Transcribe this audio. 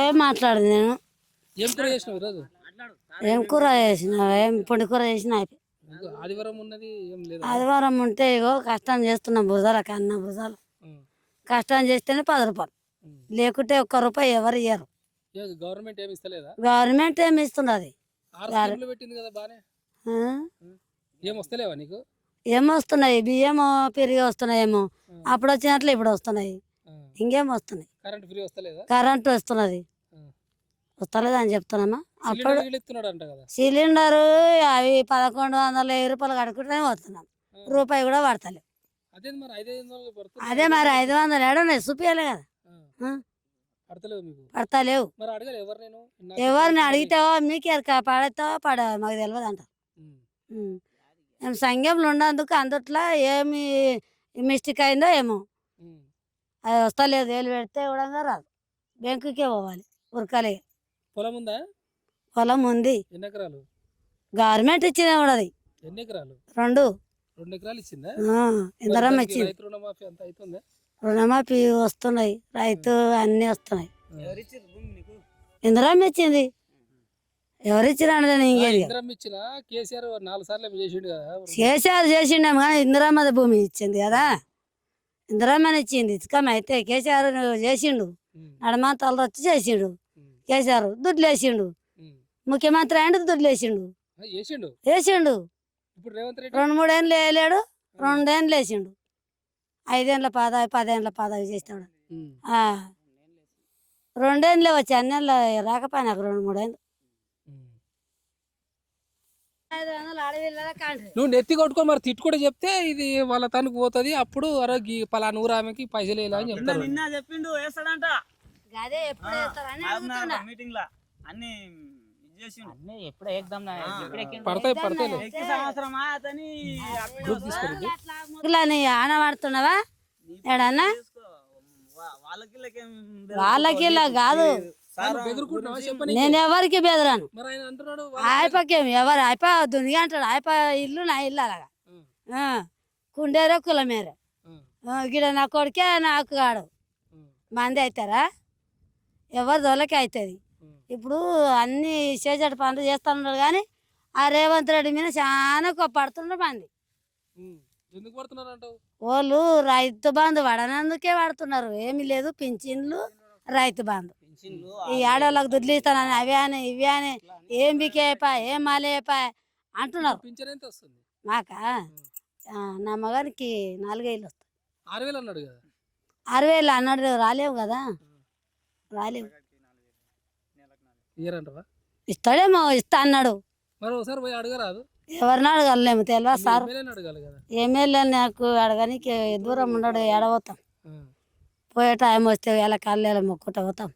ఏం మాట్లాడదు నేను. ఏం కూర చేసినావు ఈరోజు? ఏం కూర చేసిన ఏం పొడి కూర చేసిన ఆదివారం ఉన్నది ఏం లేదు? ఆదివారం ఉంటే ఇగో కష్టం చేస్తున్నాం భుజాలకు అన్న భుజాలు. కష్టం చేస్తేనే పది రూపాయలు. లేకుంటే ఒక్క రూపాయి ఎవరు ఇయ్యరు. గవర్నమెంట్ ఏమి ఇస్తలేదా? గవర్నమెంట్ ఏమి ఇస్తున్నది ఆరు స్కీమ్లు పెట్టింది కదా బానే? ఆ? ఏం వస్తలేవా నీకు? ఏం వస్తున్నాయి? బియ్యం పెరిగి వస్తున్నాయేమో. అప్పుడు వచ్చినట్లు ఇప్పుడు వస్తున్నాయి. ఇంకేం వస్తున్నాయి? కరెంట్ ఫ్రీ వస్తలేదా? కరెంట్ వస్తున్నది. వస్తలేదు అని చెప్తున్నామా అప్పుడు సిలిండర్ అవి పదకొండు వందల వెయ్యి రూపాయలు కడుకుంటూనే వస్తున్నాం. రూపాయి కూడా పడతలేవు అదే మరి ఐదు వందలు ఏడున్నాయి చూపించాలి కదా? పడతలేవు ఎవరిని. అడిగితావో మీకు పడతావో పడ మాకు తెలియదు అంట. మేము సంఘంలో ఉన్నందుకు అందుట్లో ఏమి మిస్టేక్ అయిందో ఏమో. అది వస్తలేదు వేలు పెడితే కూడా రాదు. బ్యాంకుకే పోవాలి ఉరకాలి. పొలం ఉందా? పొలం ఉంది. ఎన్ని ఎకరాలు? గవర్నమెంట్ ఇచ్చింది కూడా అది. ఎన్ని ఎకరాలు? రెండు. రెండు ఎకరాలు ఇచ్చిందా? రైతు రుణమాఫీ అంత అవుతుందా? రుణమాఫీ వస్తున్నాయి రైతు అన్నీ వస్తున్నాయి. ఇందిరం ఇచ్చింది. ఎవరు ఇంకేది ఇచ్చిన కేసీఆర్ నాలుగు సార్లు ఏమో చేసిండు కదా. కేసీఆర్ చేసిండేమో కానీ ఇందిరమ్మద భూమి ఇచ్చింది కదా. ఇందిరమ్మని ఇచ్చింది ఇసుకమ్మ అయితే కేసీఆర్ చేసిండు. నడమంతలు వచ్చి చేసిండు. కేసీఆర్ దుడ్లు వేసిండు. ముఖ్యమంత్రి అండి దుడ్లు వేసిండు వేసిండు రెండు మూడేళ్ళు వేయలేడు రెండేళ్ళు వేసిండు. ఐదేళ్ళ పదవి పదేళ్ళ పదవి చేస్తాడు. రెండేళ్ళే వచ్చి అన్నేళ్ళు రాకపోయినా నాకు రెండు మూడేళ్ళు ఉమ్. ఐదు వందలు అడవిలో కాండ్రి నువ్వు నెత్తి కొట్టుకో మరి తిట్టు కూడా చెప్తే ఇది వాళ్ళ తనకు పోతుంది. అప్పుడు అరగి పలానా ఊరు ఆమెకి పైసలు వేయాలి అని నిన్న చెప్పిండు వేస్తాడంట. అదే ఎప్పుడు వేస్తారని అడుగుతున్నా. మీటింగ్ లా అన్ని పడతాయి పడతాయి వాళ్ళకి కాదు. నేను ఎవరికి బెదరాను? మరి ఆయన అంటున్నాడు ఆయపకేం ఎవరు? ఆయప దునిగా అంటాడు. ఆయప ఇల్లు నా ఇల్లు అలాగా. కుండేరే కులమేరే. గిడ నా కొడుకే నాకు కాడు. మంది అవుతారా ఎవరు దొలకి అవుతుంది. ఇప్పుడు అన్ని చేసేటి పనులు చేస్తున్నారు కానీ ఆ రేవంత్ రెడ్డి మీద చాలా పడుతున్నారు మంది. ఉమ్. ఎందుకు పడుతున్నారు అంటావు వాళ్ళు రైతు బంధు పడనందుకే పడుతున్నారు. ఏమీ లేదు పింఛన్లు రైతు బంధు. ఈ ఆడవాళ్ళకి దుడ్లు ఇస్తానని అవి అని ఇవి అని ఏం బికేపా ఏం మాలేపా అంటున్నారు. మాకా? నా మగానికి నాలుగేళ్ళు వస్తాయి ఆరు వేలు అన్నాడు కదా? ఆరు వేలు అన్నాడు రాలేవు కదా? రాలేవు. ఇస్తాడేమో ఇస్తా అన్నాడు. ఎవరిని అడగలేము తెలియదు సార్? ఎమ్మెల్యే నాకు అడగనికి దూరం ఉండడు ఎడబోతాం ఆ. పోయే టైం వస్తే ఎలా కళ్ళు మొక్కుట పోతాం.